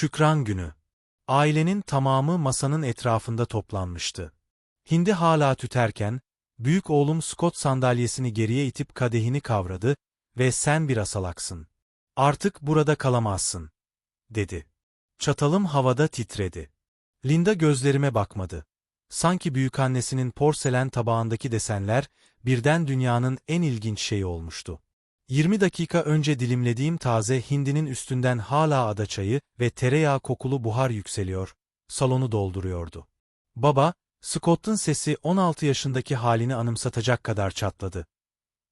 Şükran günü. Ailenin tamamı masanın etrafında toplanmıştı. Hindi hala tüterken, büyük oğlum Scott sandalyesini geriye itip kadehini kavradı ve sen bir asalaksın. Artık burada kalamazsın, dedi. Çatalım havada titredi. Linda gözlerime bakmadı. Sanki büyükannesinin porselen tabağındaki desenler birden dünyanın en ilginç şeyi olmuştu. 20 dakika önce dilimlediğim taze hindinin üstünden hala ada çayı ve tereyağı kokulu buhar yükseliyor, salonu dolduruyordu. Baba, Scott'un sesi 16 yaşındaki halini anımsatacak kadar çatladı.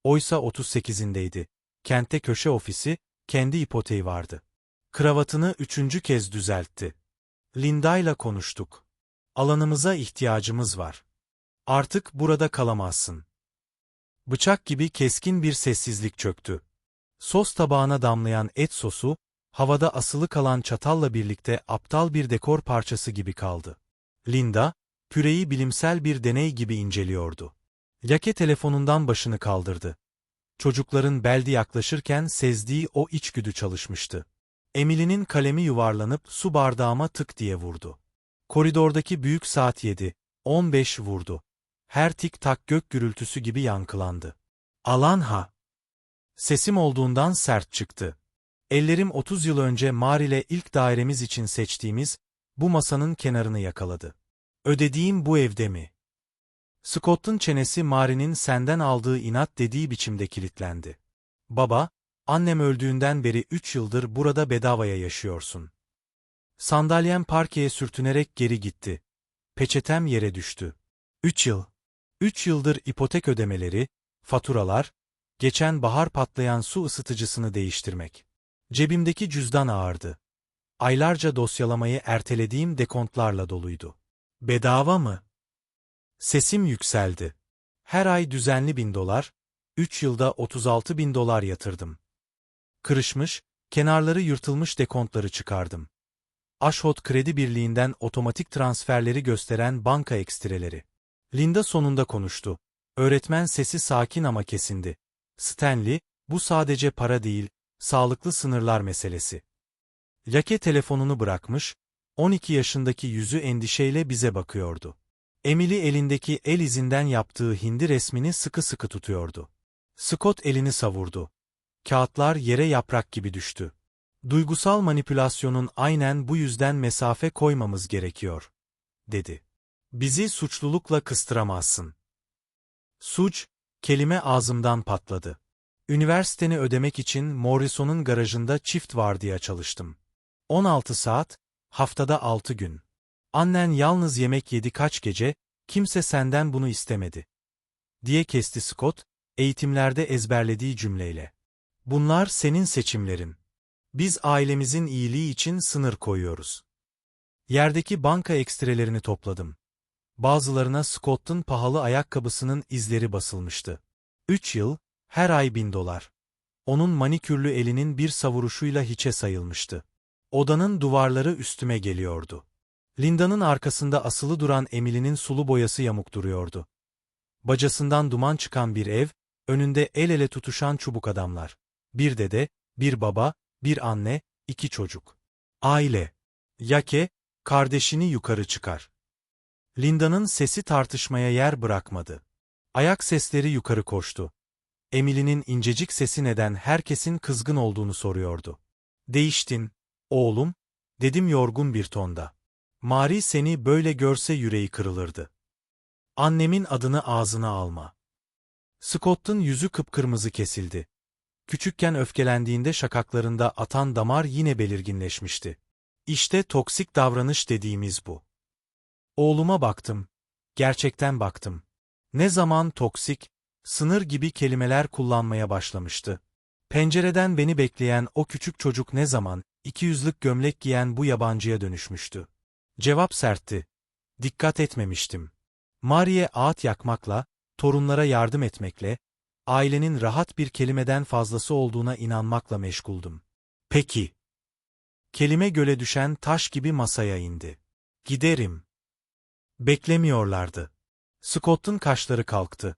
Oysa 38'indeydi. Kentte köşe ofisi, kendi ipoteği vardı. Kravatını üçüncü kez düzeltti. Linda'yla konuştuk. Alanımıza ihtiyacımız var. Artık burada kalamazsın. Bıçak gibi keskin bir sessizlik çöktü. Sos tabağına damlayan et sosu, havada asılı kalan çatalla birlikte aptal bir dekor parçası gibi kaldı. Linda, püreyi bilimsel bir deney gibi inceliyordu. Yake telefonundan başını kaldırdı. Çocukların beldi yaklaşırken sezdiği o içgüdü çalışmıştı. Emily'nin kalemi yuvarlanıp su bardağıma tık diye vurdu. Koridordaki büyük saat 7, 15 vurdu. Her tik tak gök gürültüsü gibi yankılandı. Alanha! Sesim olduğundan sert çıktı. Ellerim 30 yıl önce Maril'e ilk dairemiz için seçtiğimiz bu masanın kenarını yakaladı. Ödediğim bu evde mi? Scott'un çenesi Mari'nin senden aldığı inat dediği biçimde kilitlendi. Baba, annem öldüğünden beri üç yıldır burada bedavaya yaşıyorsun. Sandalyem parkeye sürtünerek geri gitti. Peçetem yere düştü. Üç yıl. Üç yıldır ipotek ödemeleri, faturalar, geçen bahar patlayan su ısıtıcısını değiştirmek. Cebimdeki cüzdan ağırdı. Aylarca dosyalamayı ertelediğim dekontlarla doluydu. Bedava mı? Sesim yükseldi. Her ay düzenli bin dolar, üç yılda 36 bin dolar yatırdım. Kırışmış, kenarları yırtılmış dekontları çıkardım. Ashot Kredi Birliği'nden otomatik transferleri gösteren banka ekstreleri. Linda sonunda konuştu. Öğretmen sesi sakin ama kesindi. Stanley, bu sadece para değil, sağlıklı sınırlar meselesi. Yake telefonunu bırakmış, 12 yaşındaki yüzü endişeyle bize bakıyordu. Emily elindeki el izinden yaptığı hindi resmini sıkı sıkı tutuyordu. Scott elini savurdu. Kağıtlar yere yaprak gibi düştü. Duygusal manipülasyonun aynen bu yüzden mesafe koymamız gerekiyor, dedi. Bizi suçlulukla kıstıramazsın. Suç, kelime ağzımdan patladı. Üniversiteni ödemek için Morrison'un garajında çift vardiya çalıştım. 16 saat, haftada 6 gün. Annen yalnız yemek yedi kaç gece, kimse senden bunu istemedi. Diye kesti Scott, eğitimlerde ezberlediği cümleyle. Bunlar senin seçimlerin. Biz ailemizin iyiliği için sınır koyuyoruz. Yerdeki banka ekstrelerini topladım. Bazılarına Scott'un pahalı ayakkabısının izleri basılmıştı. Üç yıl, her ay bin dolar. Onun manikürlü elinin bir savuruşuyla hiçe sayılmıştı. Odanın duvarları üstüme geliyordu. Linda'nın arkasında asılı duran Emily'nin sulu boyası yamuk duruyordu. Bacasından duman çıkan bir ev, önünde el ele tutuşan çubuk adamlar. Bir dede, bir baba, bir anne, iki çocuk. Aile. Yake, kardeşini yukarı çıkar. Linda'nın sesi tartışmaya yer bırakmadı. Ayak sesleri yukarı koştu. Emily'nin incecik sesi neden herkesin kızgın olduğunu soruyordu. Değiştin, oğlum, dedim yorgun bir tonda. Mari seni böyle görse yüreği kırılırdı. Annemin adını ağzına alma. Scott'un yüzü kıpkırmızı kesildi. Küçükken öfkelendiğinde şakaklarında atan damar yine belirginleşmişti. İşte toksik davranış dediğimiz bu. Oğluma baktım. Gerçekten baktım. Ne zaman toksik, sınır gibi kelimeler kullanmaya başlamıştı. Pencereden beni bekleyen o küçük çocuk ne zaman, iki yüzlük gömlek giyen bu yabancıya dönüşmüştü. Cevap sertti. Dikkat etmemiştim. Mariye ağıt yakmakla, torunlara yardım etmekle, ailenin rahat bir kelimeden fazlası olduğuna inanmakla meşguldüm. Peki. Kelime göle düşen taş gibi masaya indi. Giderim. Beklemiyorlardı. Scott'un kaşları kalktı.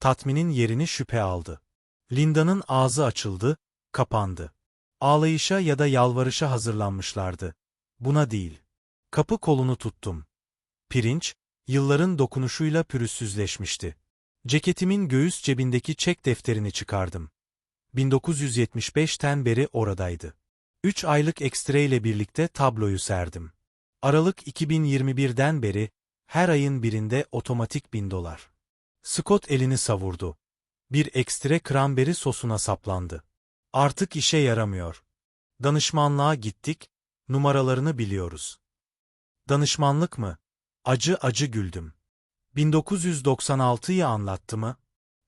Tatminin yerini şüphe aldı. Linda'nın ağzı açıldı, kapandı. Ağlayışa ya da yalvarışa hazırlanmışlardı. buna değil. Kapı kolunu tuttum. Pirinç, yılların dokunuşuyla pürüzsüzleşmişti. Ceketimin göğüs cebindeki çek defterini çıkardım. 1975'ten beri oradaydı. Üç aylık ekstre ile birlikte tabloyu serdim. Aralık 2021'den beri her ayın birinde otomatik bin dolar. Scott elini savurdu. Bir ekstre kramberi sosuna saplandı. Artık işe yaramıyor. Danışmanlığa gittik, numaralarını biliyoruz. Danışmanlık mı? Acı acı güldüm. 1996'yı anlattı mı?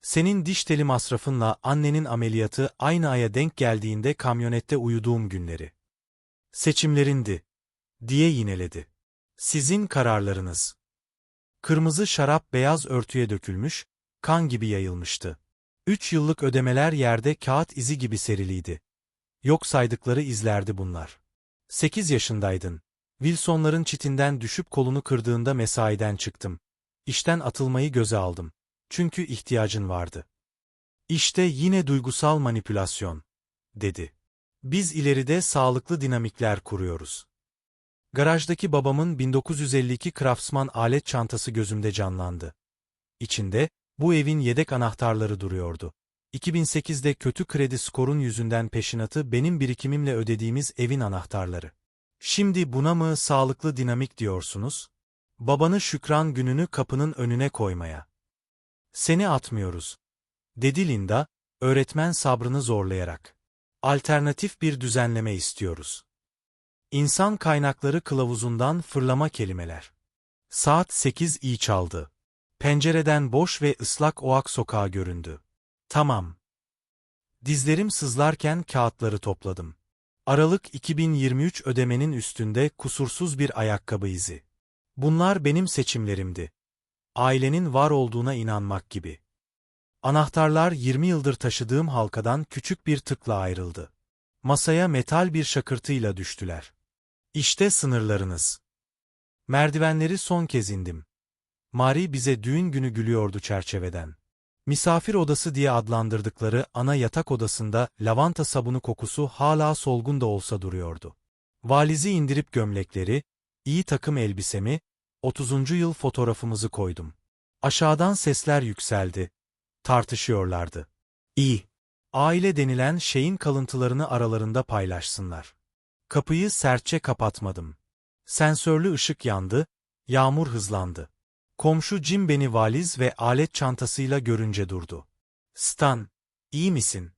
Senin diş teli masrafınla annenin ameliyatı aynı aya denk geldiğinde kamyonette uyuduğum günleri. Seçimlerindi, diye yineledi. Sizin kararlarınız. Kırmızı şarap beyaz örtüye dökülmüş, kan gibi yayılmıştı. Üç yıllık ödemeler yerde kağıt izi gibi seriliydi. Yok saydıkları izlerdi bunlar. Sekiz yaşındaydın. Wilson'ların çitinden düşüp kolunu kırdığında mesaiden çıktım. İşten atılmayı göze aldım. Çünkü ihtiyacın vardı. İşte yine duygusal manipülasyon, dedi. Biz ileride sağlıklı dinamikler kuruyoruz. Garajdaki babamın 1952 Craftsman alet çantası gözümde canlandı. İçinde, bu evin yedek anahtarları duruyordu. 2008'de kötü kredi skorun yüzünden peşinatı benim birikimimle ödediğimiz evin anahtarları. Şimdi buna mı sağlıklı dinamik diyorsunuz? Babanı şükran gününü kapının önüne koymaya. Seni atmıyoruz. Dedi Linda, öğretmen sabrını zorlayarak. Alternatif bir düzenleme istiyoruz. İnsan kaynakları kılavuzundan fırlama kelimeler. Saat 8 iyi çaldı. Pencereden boş ve ıslak oak sokağı göründü. Tamam. Dizlerim sızlarken kağıtları topladım. Aralık 2023 ödemenin üstünde kusursuz bir ayakkabı izi. Bunlar benim seçimlerimdi. Ailenin var olduğuna inanmak gibi. Anahtarlar 20 yıldır taşıdığım halkadan küçük bir tıkla ayrıldı. Masaya metal bir şakırtıyla düştüler. İşte sınırlarınız. Merdivenleri son kez indim. Mari bize düğün günü gülüyordu çerçeveden. Misafir odası diye adlandırdıkları ana yatak odasında lavanta sabunu kokusu hala solgun da olsa duruyordu. Valizi indirip gömlekleri, iyi takım elbisemi, 30. yıl fotoğrafımızı koydum. Aşağıdan sesler yükseldi. Tartışıyorlardı. İyi. Aile denilen şeyin kalıntılarını aralarında paylaşsınlar. Kapıyı sertçe kapatmadım. Sensörlü ışık yandı, yağmur hızlandı. Komşu Jim beni valiz ve alet çantasıyla görünce durdu. Stan, iyi misin?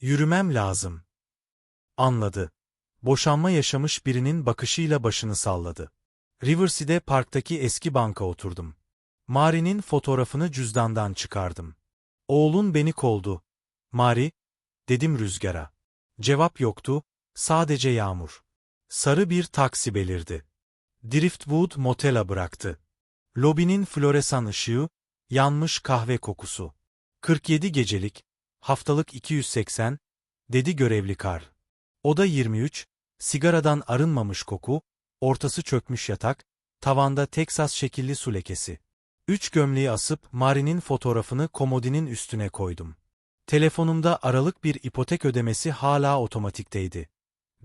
Yürümem lazım. Anladı. Boşanma yaşamış birinin bakışıyla başını salladı. Riverside parktaki eski banka oturdum. Mari'nin fotoğrafını cüzdandan çıkardım. Oğlun beni koldu. Mari, dedim rüzgara. Cevap yoktu, sadece yağmur. Sarı bir taksi belirdi. Driftwood motela bıraktı. Lobinin floresan ışığı, yanmış kahve kokusu. 47 gecelik, haftalık 280, dedi görevli kar. Oda 23, sigaradan arınmamış koku, ortası çökmüş yatak, tavanda Teksas şekilli su lekesi. Üç gömleği asıp Mari'nin fotoğrafını komodinin üstüne koydum. Telefonumda aralık bir ipotek ödemesi hala otomatikteydi.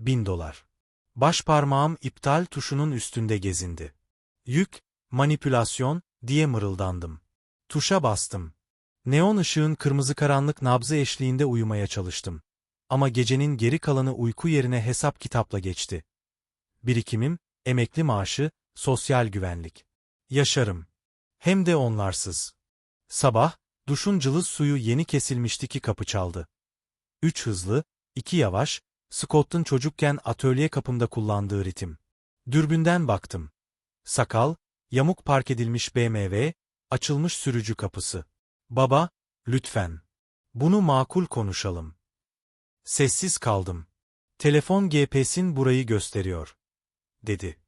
Bin dolar. Baş parmağım iptal tuşunun üstünde gezindi. Yük, manipülasyon, diye mırıldandım. Tuşa bastım. Neon ışığın kırmızı karanlık nabzı eşliğinde uyumaya çalıştım. Ama gecenin geri kalanı uyku yerine hesap kitapla geçti. Birikimim, emekli maaşı, sosyal güvenlik. Yaşarım. Hem de onlarsız. Sabah, duşun cılız suyu yeni kesilmişti ki kapı çaldı. Üç hızlı, iki yavaş, Scott'un çocukken atölye kapımda kullandığı ritim. Dürbünden baktım. Sakal, yamuk park edilmiş BMW, açılmış sürücü kapısı. Baba, lütfen. Bunu makul konuşalım. Sessiz kaldım. Telefon GPS'in burayı gösteriyor. Dedi.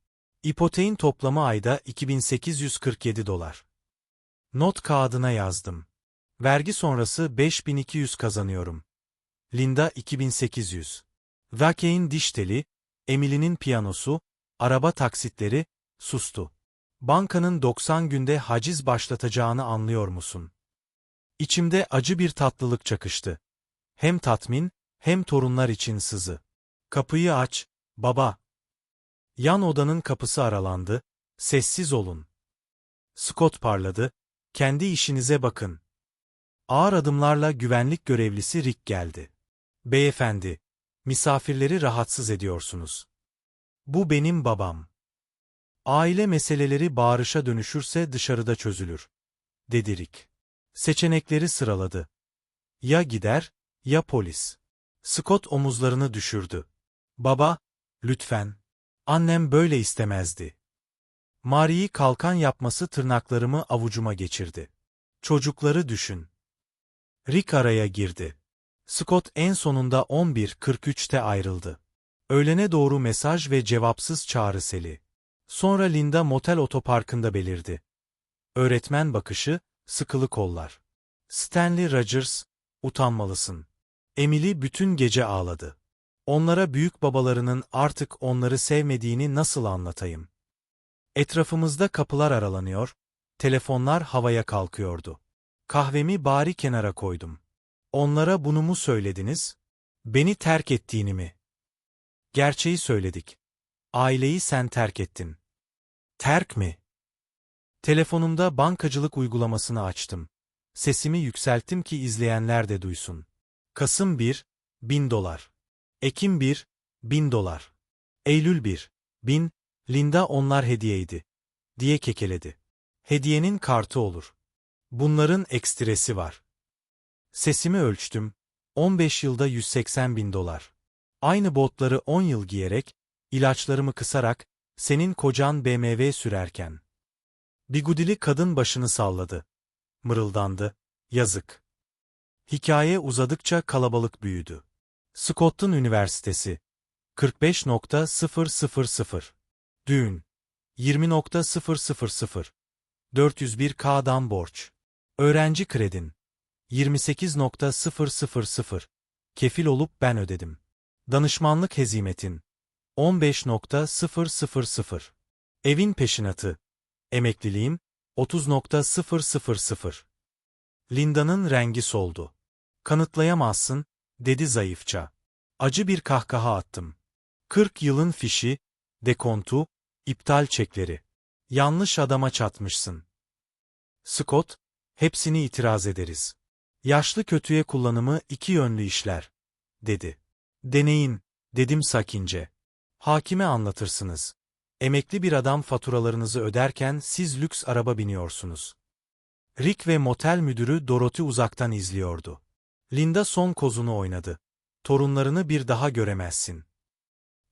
İpoteğin toplamı ayda 2847 dolar. Not kağıdına yazdım. Vergi sonrası 5200 kazanıyorum. Linda 2800. Vake'in diş teli, Emily'nin piyanosu, araba taksitleri, sustu. Bankanın 90 günde haciz başlatacağını anlıyor musun? İçimde acı bir tatlılık çakıştı. Hem tatmin, hem torunlar için sızı. Kapıyı aç, baba. Yan odanın kapısı aralandı. Sessiz olun. Scott parladı. Kendi işinize bakın. Ağır adımlarla güvenlik görevlisi Rick geldi. Beyefendi, misafirleri rahatsız ediyorsunuz. Bu benim babam. Aile meseleleri bağırışa dönüşürse dışarıda çözülür, dedi Rick. Seçenekleri sıraladı. Ya gider, ya polis. Scott omuzlarını düşürdü. Baba, lütfen. Annem böyle istemezdi. Marie'yi kalkan yapması tırnaklarımı avucuma geçirdi. Çocukları düşün. Rick araya girdi. Scott en sonunda 11.43'te ayrıldı. Öğlene doğru mesaj ve cevapsız çağrı seli. Sonra Linda motel otoparkında belirdi. Öğretmen bakışı, sıkılı kollar. Stanley Rogers, utanmalısın. Emily bütün gece ağladı. Onlara büyük babalarının artık onları sevmediğini nasıl anlatayım? Etrafımızda kapılar aralanıyor, telefonlar havaya kalkıyordu. Kahvemi bari kenara koydum. Onlara bunu mu söylediniz? Beni terk ettiğini mi? Gerçeği söyledik. Aileyi sen terk ettin. Terk mi? Telefonumda bankacılık uygulamasını açtım. Sesimi yükselttim ki izleyenler de duysun. Kasım 1, 1000 dolar. Ekim 1, 1000 dolar. Eylül 1, 1000, Linda onlar hediyeydi. Diye kekeledi. Hediyenin kartı olur. Bunların ekstresi var. Sesimi ölçtüm. 15 yılda 180 bin dolar. Aynı botları 10 yıl giyerek, ilaçlarımı kısarak, senin kocan BMW sürerken. Bigudili kadın başını salladı. Mırıldandı. Yazık. Hikaye uzadıkça kalabalık büyüdü. Scott'un Üniversitesi. 45.000. Düğün. 20.000. 401K'dan borç. Öğrenci kredin. 28.000. Kefil olup ben ödedim. Danışmanlık hezimetin. 15.000. Evin peşinatı. Emekliliğim. 30.000. Linda'nın rengi soldu. Kanıtlayamazsın, dedi zayıfça. Acı bir kahkaha attım. 40 yılın fişi, dekontu, iptal çekleri. Yanlış adama çatmışsın. Scott, hepsini itiraz ederiz. Yaşlı kötüye kullanımı iki yönlü işler, dedi. Deneyin, dedim sakince. Hakime anlatırsınız. Emekli bir adam faturalarınızı öderken siz lüks araba biniyorsunuz. Rick ve motel müdürü Dorothy uzaktan izliyordu. Linda son kozunu oynadı. Torunlarını bir daha göremezsin.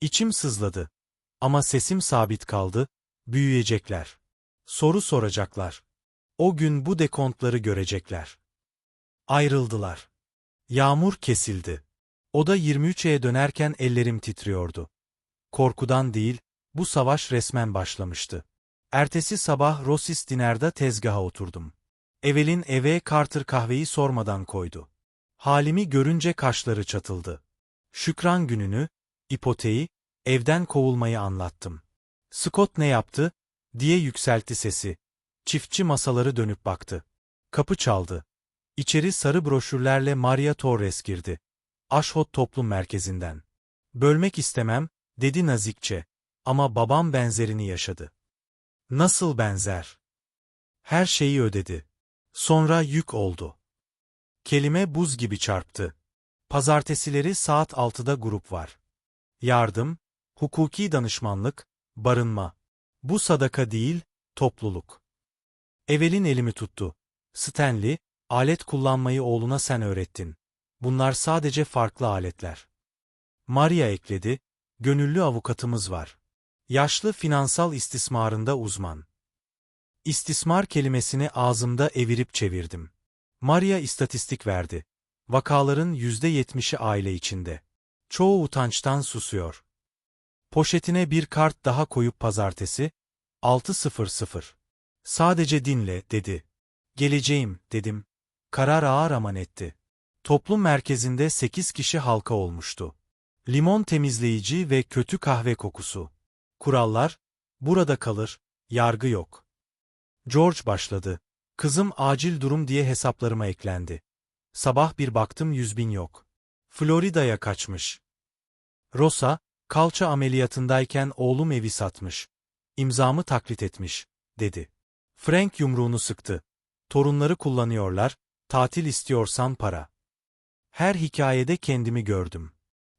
İçim sızladı. Ama sesim sabit kaldı, büyüyecekler. Soru soracaklar. O gün bu dekontları görecekler. Ayrıldılar. Yağmur kesildi. Oda 23'e dönerken ellerim titriyordu. Korkudan değil, bu savaş resmen başlamıştı. Ertesi sabah Rossis Diner'da tezgaha oturdum. Evelin eve Carter kahveyi sormadan koydu. Halimi görünce kaşları çatıldı. Şükran gününü, ipoteği, evden kovulmayı anlattım. Scott ne yaptı? diye yükseltti sesi. Çiftçi masaları dönüp baktı. Kapı çaldı. İçeri sarı broşürlerle Maria Torres girdi. Aşhot Toplum Merkezi'nden. Bölmek istemem, dedi nazikçe. Ama babam benzerini yaşadı. Nasıl benzer? Her şeyi ödedi. Sonra yük oldu. Kelime buz gibi çarptı. Pazartesileri saat 6'da grup var. Yardım, hukuki danışmanlık, barınma. Bu sadaka değil, topluluk. Evelin elimi tuttu. Stanley, alet kullanmayı oğluna sen öğrettin. Bunlar sadece farklı aletler. Maria ekledi, gönüllü avukatımız var. Yaşlı finansal istismarında uzman. İstismar kelimesini ağzımda evirip çevirdim. Maria istatistik verdi. Vakaların yüzde yetmişi aile içinde. Çoğu utançtan susuyor. Poşetine bir kart daha koyup pazartesi, 6.00. Sadece dinle, dedi. Geleceğim, dedim. Karar ağır aman etti. Toplum merkezinde sekiz kişi halka olmuştu. Limon temizleyici ve kötü kahve kokusu. Kurallar, burada kalır, yargı yok. George başladı. Kızım acil durum diye hesaplarıma eklendi. Sabah bir baktım yüz bin yok. Florida'ya kaçmış. Rosa, Kalça ameliyatındayken oğlum evi satmış. İmzamı taklit etmiş, dedi. Frank yumruğunu sıktı. Torunları kullanıyorlar, tatil istiyorsan para. Her hikayede kendimi gördüm.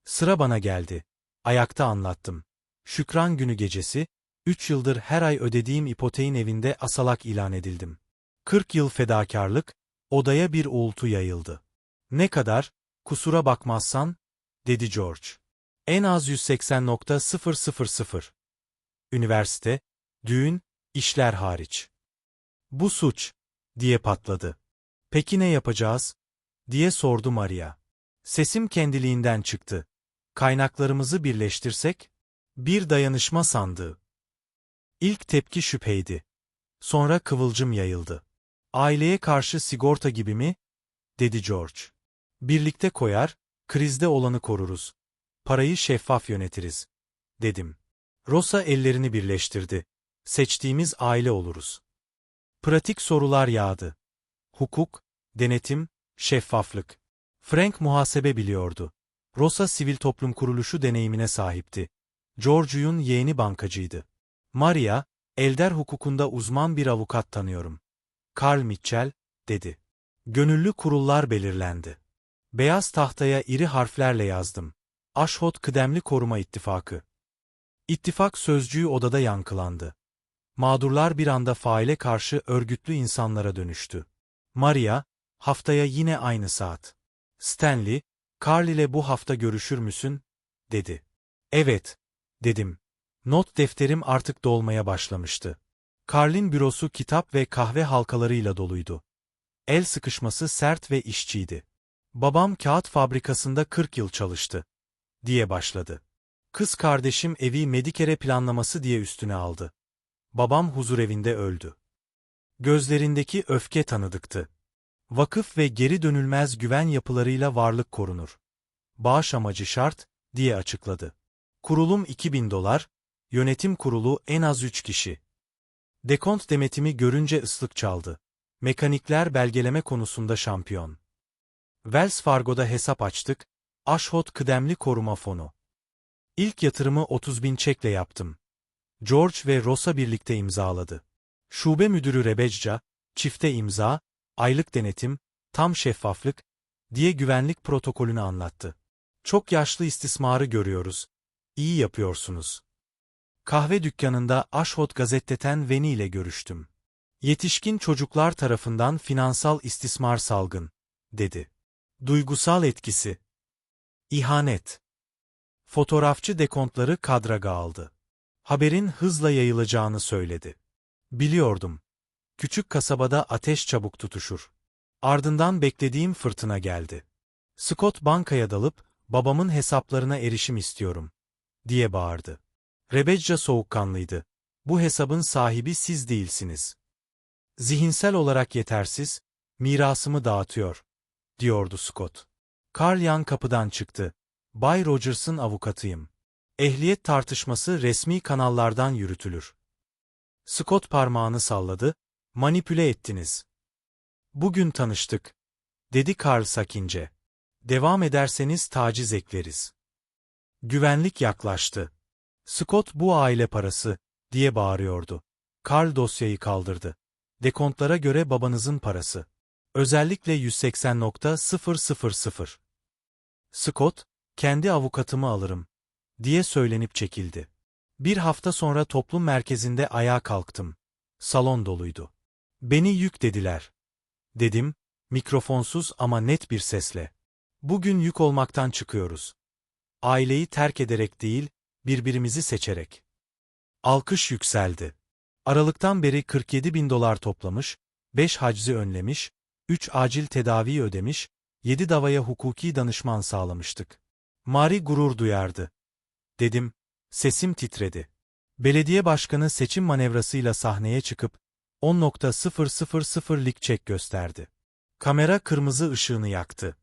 Sıra bana geldi. Ayakta anlattım. Şükran günü gecesi, üç yıldır her ay ödediğim ipoteğin evinde asalak ilan edildim. 40 yıl fedakarlık, odaya bir uğultu yayıldı. Ne kadar, kusura bakmazsan, dedi George. En az 180.000. Üniversite, düğün, işler hariç. Bu suç, diye patladı. Peki ne yapacağız? diye sordu Maria. Sesim kendiliğinden çıktı. Kaynaklarımızı birleştirsek? Bir dayanışma sandığı. İlk tepki şüpheydi. Sonra kıvılcım yayıldı. Aileye karşı sigorta gibi mi? dedi George. Birlikte koyar, krizde olanı koruruz. Parayı şeffaf yönetiriz. Dedim. Rosa ellerini birleştirdi. Seçtiğimiz aile oluruz. Pratik sorular yağdı. Hukuk, denetim, şeffaflık. Frank muhasebe biliyordu. Rosa sivil toplum kuruluşu deneyimine sahipti. Georgiu'nun yeğeni bankacıydı. Maria, elder hukukunda uzman bir avukat tanıyorum. Carl Mitchell, dedi. Gönüllü kurullar belirlendi. Beyaz tahtaya iri harflerle yazdım. Aşhot Kıdemli Koruma İttifakı. İttifak sözcüğü odada yankılandı. Mağdurlar bir anda faile karşı örgütlü insanlara dönüştü. Maria, haftaya yine aynı saat. Stanley, Carl ile bu hafta görüşür müsün? dedi. Evet, dedim. Not defterim artık dolmaya başlamıştı. Carl'in bürosu kitap ve kahve halkalarıyla doluydu. El sıkışması sert ve işçiydi. Babam kağıt fabrikasında 40 yıl çalıştı, diye başladı. Kız kardeşim evi Medikere planlaması diye üstüne aldı. Babam huzurevinde öldü. Gözlerindeki öfke tanıdıktı. Vakıf ve geri dönülmez güven yapılarıyla varlık korunur. Bağış amacı şart, diye açıkladı. Kurulum 2000 dolar, yönetim kurulu en az 3 kişi. Dekont demetimi görünce ıslık çaldı. Mekanikler belgeleme konusunda şampiyon. Wells Fargo'da hesap açtık, Ashot Kıdemli Koruma Fonu. İlk yatırımı 30 bin çekle yaptım. George ve Rosa birlikte imzaladı. Şube müdürü Rebecca, çifte imza, aylık denetim, tam şeffaflık, diye güvenlik protokolünü anlattı. Çok yaşlı istismarı görüyoruz. İyi yapıyorsunuz. Kahve dükkanında Ashot gazeteten Veni ile görüştüm. Yetişkin çocuklar tarafından finansal istismar salgın, dedi. Duygusal etkisi. İhanet. Fotoğrafçı dekontları kadraga aldı. Haberin hızla yayılacağını söyledi. Biliyordum. Küçük kasabada ateş çabuk tutuşur. Ardından beklediğim fırtına geldi. Scott bankaya dalıp, babamın hesaplarına erişim istiyorum, diye bağırdı. Rebecca soğukkanlıydı. Bu hesabın sahibi siz değilsiniz. Zihinsel olarak yetersiz, mirasımı dağıtıyor, diyordu Scott. Carl yan kapıdan çıktı. Bay Rogers'ın avukatıyım. Ehliyet tartışması resmi kanallardan yürütülür. Scott parmağını salladı, manipüle ettiniz. Bugün tanıştık, dedi Carl sakince. Devam ederseniz taciz ekleriz. Güvenlik yaklaştı. Scott bu aile parası, diye bağırıyordu. Carl dosyayı kaldırdı. Dekontlara göre babanızın parası. Özellikle 180.000. Scott, kendi avukatımı alırım, diye söylenip çekildi. Bir hafta sonra toplum merkezinde ayağa kalktım. Salon doluydu. Beni yük dediler. Dedim, mikrofonsuz ama net bir sesle. Bugün yük olmaktan çıkıyoruz. Aileyi terk ederek değil, birbirimizi seçerek. Alkış yükseldi. Aralıktan beri 47 bin dolar toplamış, 5 haczi önlemiş, 3 acil tedavi ödemiş, 7 davaya hukuki danışman sağlamıştık. Mari gurur duyardı. Dedim, sesim titredi. Belediye başkanı seçim manevrasıyla sahneye çıkıp 10.000'lik çek gösterdi. Kamera kırmızı ışığını yaktı.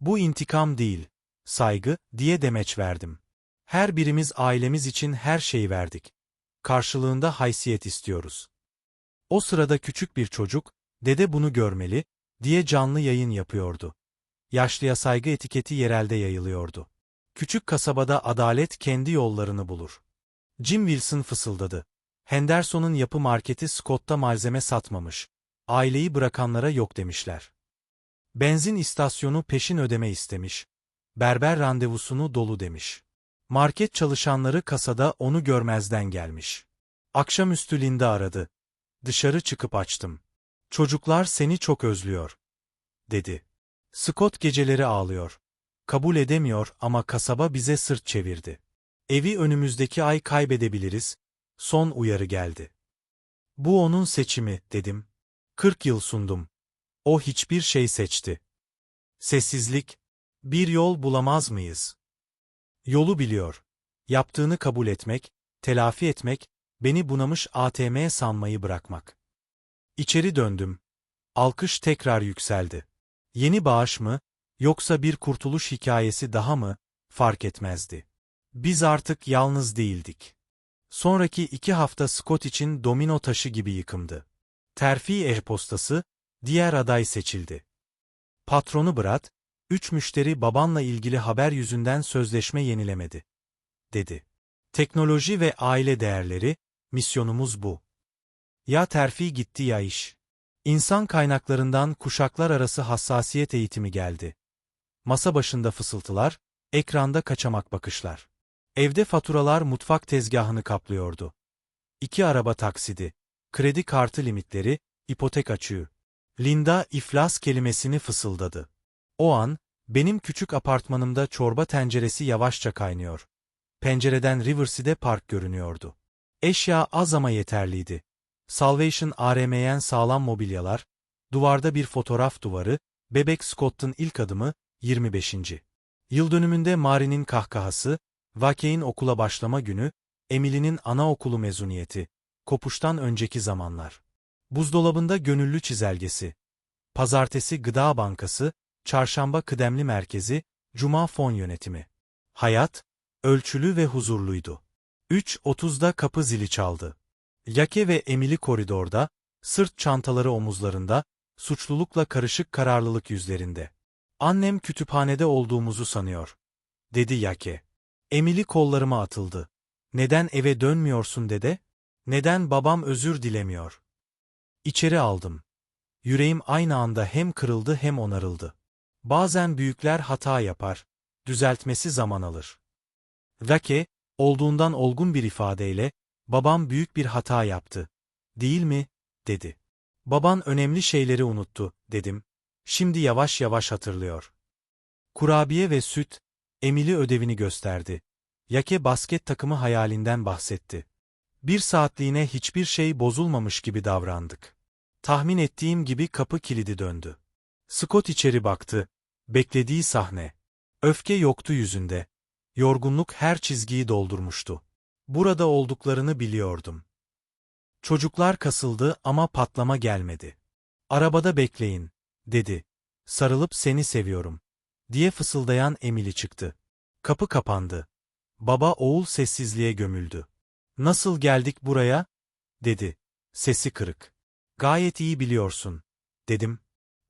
Bu intikam değil, saygı diye demeç verdim. Her birimiz ailemiz için her şeyi verdik. Karşılığında haysiyet istiyoruz. O sırada küçük bir çocuk, dede bunu görmeli, diye canlı yayın yapıyordu. Yaşlıya saygı etiketi yerelde yayılıyordu. Küçük kasabada adalet kendi yollarını bulur. Jim Wilson fısıldadı. Henderson'un yapı marketi Scott'ta malzeme satmamış. Aileyi bırakanlara yok demişler. Benzin istasyonu peşin ödeme istemiş. Berber randevusunu dolu demiş. Market çalışanları kasada onu görmezden gelmiş. Akşamüstü Linda aradı. Dışarı çıkıp açtım. Çocuklar seni çok özlüyor. Dedi. Scott geceleri ağlıyor. Kabul edemiyor ama kasaba bize sırt çevirdi. Evi önümüzdeki ay kaybedebiliriz. Son uyarı geldi. Bu onun seçimi, dedim. Kırk yıl sundum. O hiçbir şey seçti. Sessizlik. Bir yol bulamaz mıyız? Yolu biliyor. Yaptığını kabul etmek, telafi etmek, beni bunamış ATM sanmayı bırakmak. İçeri döndüm. Alkış tekrar yükseldi. Yeni bağış mı, yoksa bir kurtuluş hikayesi daha mı, fark etmezdi. Biz artık yalnız değildik. Sonraki iki hafta Scott için domino taşı gibi yıkımdı. Terfi e-postası, diğer aday seçildi. Patronu Brad, üç müşteri babanla ilgili haber yüzünden sözleşme yenilemedi. Dedi. Teknoloji ve aile değerleri, misyonumuz bu. Ya terfi gitti ya iş. İnsan kaynaklarından kuşaklar arası hassasiyet eğitimi geldi. Masa başında fısıltılar, ekranda kaçamak bakışlar. Evde faturalar mutfak tezgahını kaplıyordu. İki araba taksidi, kredi kartı limitleri, ipotek açığı. Linda iflas kelimesini fısıldadı. O an, benim küçük apartmanımda çorba tenceresi yavaşça kaynıyor. Pencereden Riverside Park görünüyordu. Eşya az ama yeterliydi. Salvation ARM'yen sağlam mobilyalar, duvarda bir fotoğraf duvarı, bebek Scott'ın ilk adımı, 25. Yıl dönümünde Mari'nin kahkahası, Vakey'in okula başlama günü, Emily'nin anaokulu mezuniyeti, kopuştan önceki zamanlar. Buzdolabında gönüllü çizelgesi. Pazartesi Gıda Bankası, Çarşamba Kıdemli Merkezi, Cuma Fon Yönetimi. Hayat, ölçülü ve huzurluydu. 3.30'da kapı zili çaldı. Yake ve Emily koridorda, sırt çantaları omuzlarında, suçlulukla karışık kararlılık yüzlerinde. Annem kütüphanede olduğumuzu sanıyor, dedi Yake. Emily kollarıma atıldı. Neden eve dönmüyorsun dede? Neden babam özür dilemiyor? İçeri aldım. Yüreğim aynı anda hem kırıldı hem onarıldı. Bazen büyükler hata yapar, düzeltmesi zaman alır. Rake, olduğundan olgun bir ifadeyle, babam büyük bir hata yaptı. Değil mi? dedi. Baban önemli şeyleri unuttu, dedim. Şimdi yavaş yavaş hatırlıyor. Kurabiye ve süt, Emily ödevini gösterdi. Yake basket takımı hayalinden bahsetti. Bir saatliğine hiçbir şey bozulmamış gibi davrandık. Tahmin ettiğim gibi kapı kilidi döndü. Scott içeri baktı. Beklediği sahne. Öfke yoktu yüzünde. Yorgunluk her çizgiyi doldurmuştu. Burada olduklarını biliyordum. Çocuklar kasıldı ama patlama gelmedi. Arabada bekleyin, dedi. Sarılıp seni seviyorum, diye fısıldayan Emily çıktı. Kapı kapandı. Baba oğul sessizliğe gömüldü. Nasıl geldik buraya? dedi. Sesi kırık. Gayet iyi biliyorsun, dedim.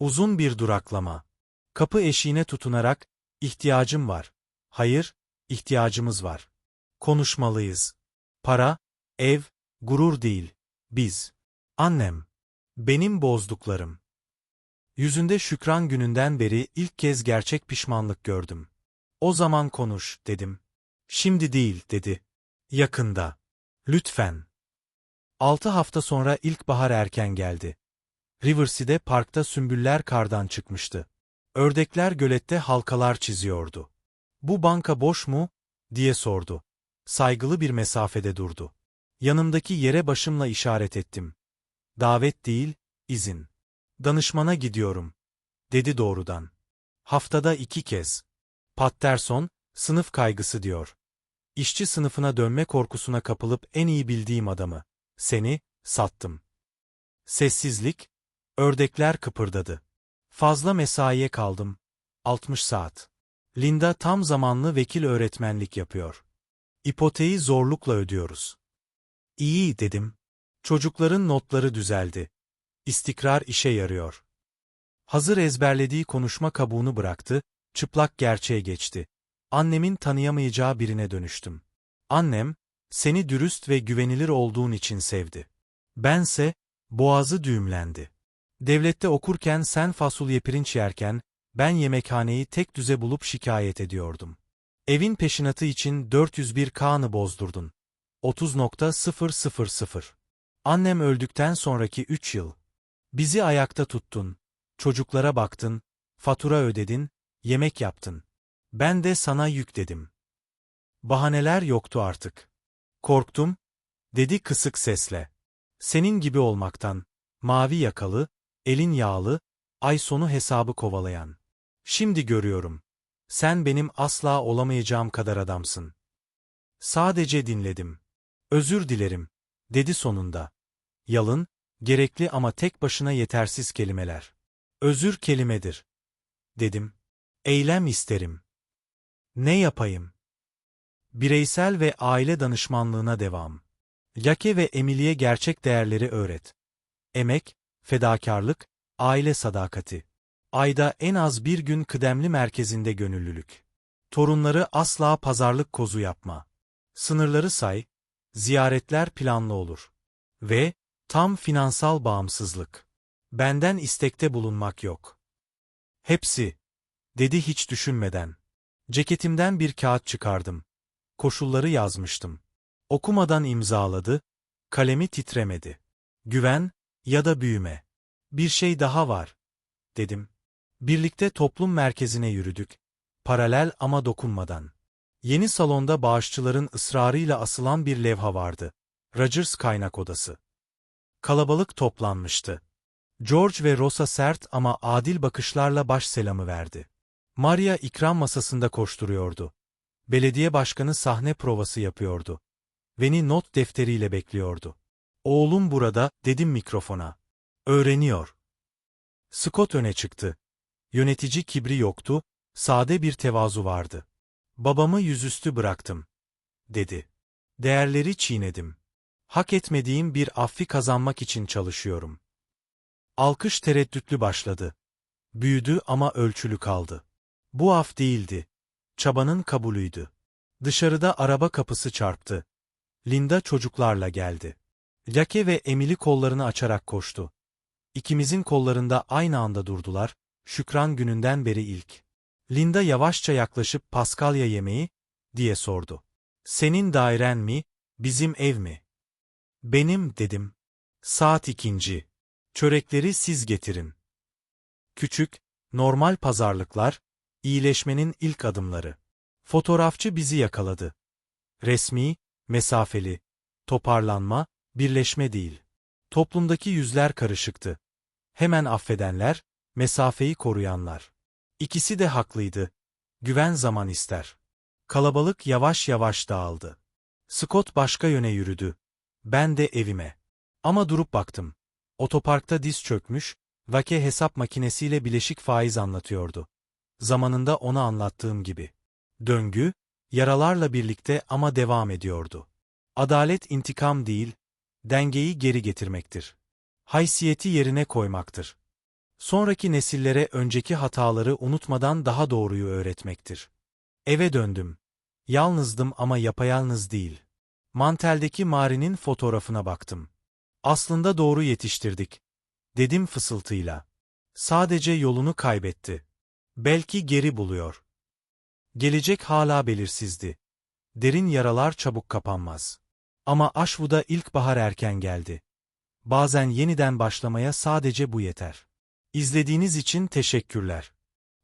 Uzun bir duraklama. Kapı eşiğine tutunarak, ihtiyacım var. Hayır, ihtiyacımız var. Konuşmalıyız. Para, ev, gurur değil, biz. Annem. Benim bozduklarım. Yüzünde şükran gününden beri ilk kez gerçek pişmanlık gördüm. O zaman konuş, dedim. Şimdi değil, dedi. Yakında. Lütfen. Altı hafta sonra ilkbahar erken geldi. Riverside parkta sümbüller kardan çıkmıştı. Ördekler gölette halkalar çiziyordu. Bu banka boş mu? diye sordu. Saygılı bir mesafede durdu. Yanımdaki yere başımla işaret ettim. Davet değil, izin. Danışmana gidiyorum, dedi doğrudan. Haftada iki kez. Patterson, sınıf kaygısı diyor. İşçi sınıfına dönme korkusuna kapılıp en iyi bildiğim adamı. Seni, sattım. Sessizlik, ördekler kıpırdadı. Fazla mesaiye kaldım. 60 saat. Linda tam zamanlı vekil öğretmenlik yapıyor. İpoteği zorlukla ödüyoruz. İyi dedim. Çocukların notları düzeldi. İstikrar işe yarıyor. Hazır ezberlediği konuşma kabuğunu bıraktı, çıplak gerçeğe geçti. annemin tanıyamayacağı birine dönüştüm. Annem, seni dürüst ve güvenilir olduğun için sevdi. Bense, boğazı düğümlendi. Devlette okurken sen fasulye pirinç yerken, ben yemekhaneyi tek düze bulup şikayet ediyordum. Evin peşinatı için 401 K'nı bozdurdun. 30.000 Annem öldükten sonraki 3 yıl. Bizi ayakta tuttun, çocuklara baktın, fatura ödedin, yemek yaptın. Ben de sana yük dedim. Bahaneler yoktu artık. Korktum, dedi kısık sesle. Senin gibi olmaktan, mavi yakalı, elin yağlı, ay sonu hesabı kovalayan. Şimdi görüyorum. Sen benim asla olamayacağım kadar adamsın. Sadece dinledim. Özür dilerim, dedi sonunda. Yalın, gerekli ama tek başına yetersiz kelimeler. Özür kelimedir. Dedim. Eylem isterim. Ne yapayım? Bireysel ve aile danışmanlığına devam. Yake ve Emily'e gerçek değerleri öğret. Emek, fedakarlık, aile sadakati. Ayda en az bir gün kıdemli merkezinde gönüllülük. Torunları asla pazarlık kozu yapma. Sınırları say, ziyaretler planlı olur. Ve, tam finansal bağımsızlık. Benden istekte bulunmak yok. Hepsi, dedi hiç düşünmeden. Ceketimden bir kağıt çıkardım. Koşulları yazmıştım. Okumadan imzaladı, kalemi titremedi. Güven ya da büyüme. Bir şey daha var, dedim. Birlikte toplum merkezine yürüdük. Paralel ama dokunmadan. Yeni salonda bağışçıların ısrarıyla asılan bir levha vardı. Rogers kaynak odası. Kalabalık toplanmıştı. George ve Rosa sert ama adil bakışlarla baş selamı verdi. Maria ikram masasında koşturuyordu. Belediye başkanı sahne provası yapıyordu. Beni not defteriyle bekliyordu. Oğlum burada, dedim mikrofona. Öğreniyor. Scott öne çıktı. Yönetici kibri yoktu, sade bir tevazu vardı. Babamı yüzüstü bıraktım, dedi. Değerleri çiğnedim. Hak etmediğim bir affi kazanmak için çalışıyorum. Alkış tereddütlü başladı. Büyüdü ama ölçülü kaldı. Bu af değildi. Çabanın kabulüydü. Dışarıda araba kapısı çarptı. Linda çocuklarla geldi. Jackie ve Emily kollarını açarak koştu. İkimizin kollarında aynı anda durdular, Şükran gününden beri ilk. Linda yavaşça yaklaşıp Paskalya yemeği, diye sordu. Senin dairen mi, bizim ev mi? Benim, dedim. Saat ikinci. Çörekleri siz getirin. Küçük, normal pazarlıklar, iyileşmenin ilk adımları. Fotoğrafçı bizi yakaladı. Resmi, mesafeli, toparlanma, birleşme değil. Toplumdaki yüzler karışıktı. Hemen affedenler, mesafeyi koruyanlar. İkisi de haklıydı. Güven zaman ister. Kalabalık yavaş yavaş dağıldı. Scott başka yöne yürüdü. Ben de evime. Ama durup baktım. Otoparkta diz çökmüş, Vake hesap makinesiyle bileşik faiz anlatıyordu. Zamanında ona anlattığım gibi. Döngü, yaralarla birlikte ama devam ediyordu. Adalet intikam değil, dengeyi geri getirmektir. Haysiyeti yerine koymaktır. Sonraki nesillere önceki hataları unutmadan daha doğruyu öğretmektir. Eve döndüm. Yalnızdım ama yapayalnız değil. Manteldeki Mari'nin fotoğrafına baktım. Aslında doğru yetiştirdik. Dedim fısıltıyla. Sadece yolunu kaybetti. Belki geri buluyor. Gelecek hala belirsizdi. Derin yaralar çabuk kapanmaz. Ama Aşvu'da ilkbahar erken geldi. Bazen yeniden başlamaya sadece bu yeter. İzlediğiniz için teşekkürler.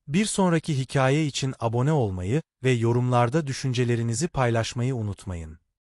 Bir sonraki hikaye için abone olmayı ve yorumlarda düşüncelerinizi paylaşmayı unutmayın.